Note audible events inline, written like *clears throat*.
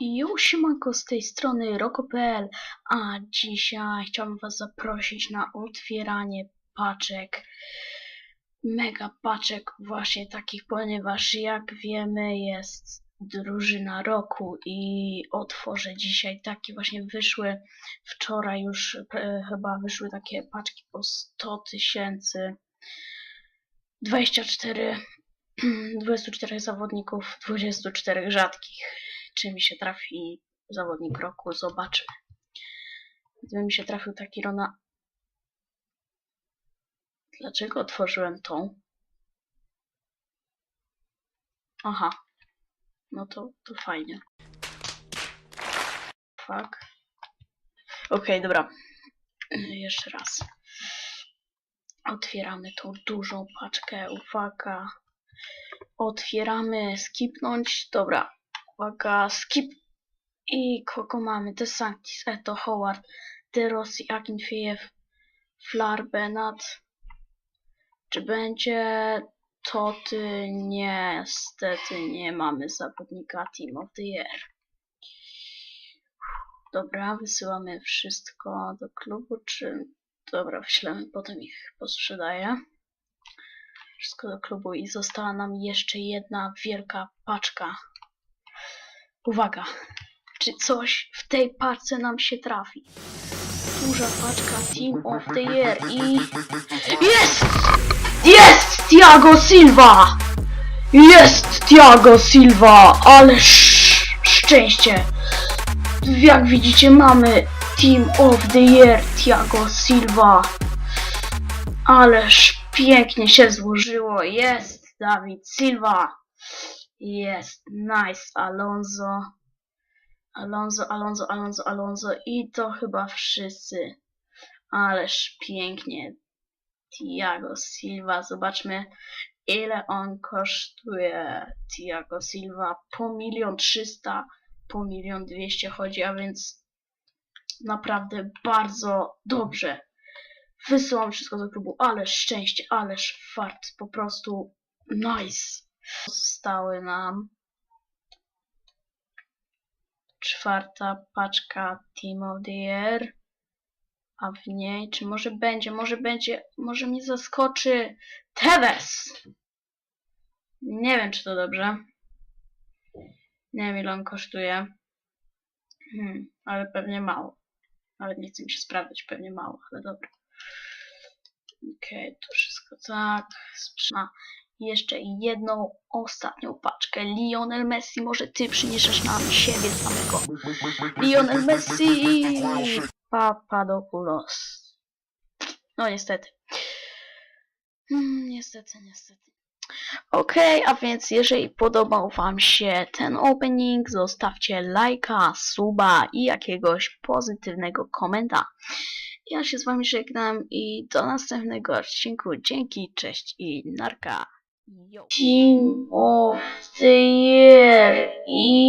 Jo, siemanko, z tej strony Roko.pl, a dzisiaj chciałbym was zaprosić na otwieranie paczek, mega paczek właśnie takich, ponieważ jak wiemy jest drużyna roku i otworzę dzisiaj takie właśnie wyszły, wczoraj już e, chyba wyszły takie paczki po 100 tysięcy, 24, 24 *clears throat* zawodników, 24 rzadkich czy mi się trafi zawodnik roku, zobaczmy. Gdyby mi się trafił taki Rona... Dlaczego otworzyłem tą? Aha. No to, to fajnie. Fuck. Okej, dobra. Jeszcze raz. Otwieramy tą dużą paczkę. Uwaga. Otwieramy. Skipnąć. Dobra. Uwaga, skip. I kogo mamy? De Sanctis, Eto, Howard, De Rossi, Akinfejew, Flar, Benat. Czy będzie Toty? Niestety nie mamy zawodnika Team of the Year. Dobra, wysyłamy wszystko do klubu, czy... Dobra, wyślemy, potem ich posprzedaję. Wszystko do klubu i została nam jeszcze jedna wielka paczka. Uwaga, czy coś w tej paczce nam się trafi? Duża paczka Team of the Year i... Jest! Jest! Thiago Silva! Jest Thiago Silva! Ale sz- szczęście! Jak widzicie mamy Team of the Year Thiago Silva. Ależ pięknie się złożyło. Jest Dawid Silva. Jest, nice, Alonso. Alonso, Alonso, Alonso, Alonso i to chyba wszyscy. Ależ pięknie. Thiago Silva, zobaczmy ile on kosztuje. Thiago Silva po milion trzysta, po milion dwieście chodzi, a więc naprawdę bardzo dobrze. Wysyłam wszystko do klubu, ależ szczęście, ależ fart, po prostu nice zostały nam czwarta paczka Team of the Year. A w niej, czy może będzie, może będzie, może mnie zaskoczy Tevez. Nie wiem, czy to dobrze. Nie wiem, ile on kosztuje. Hmm, ale pewnie mało. Nawet nie chcę mi się sprawdzać, pewnie mało, ale dobra. Okej, to wszystko tak. Sprzyma jeszcze jedną ostatnią paczkę. Lionel Messi, może ty przyniesiesz nam siebie samego. Lionel Messi! Papadopoulos. No niestety. Hmm, niestety, niestety. Okej, a więc jeżeli podobał wam się ten opening, zostawcie lajka, suba i jakiegoś pozytywnego komenta. Ja się z wami żegnam i do następnego odcinku. Dzięki, cześć i narka. Yo. Team of the Year i... Yes!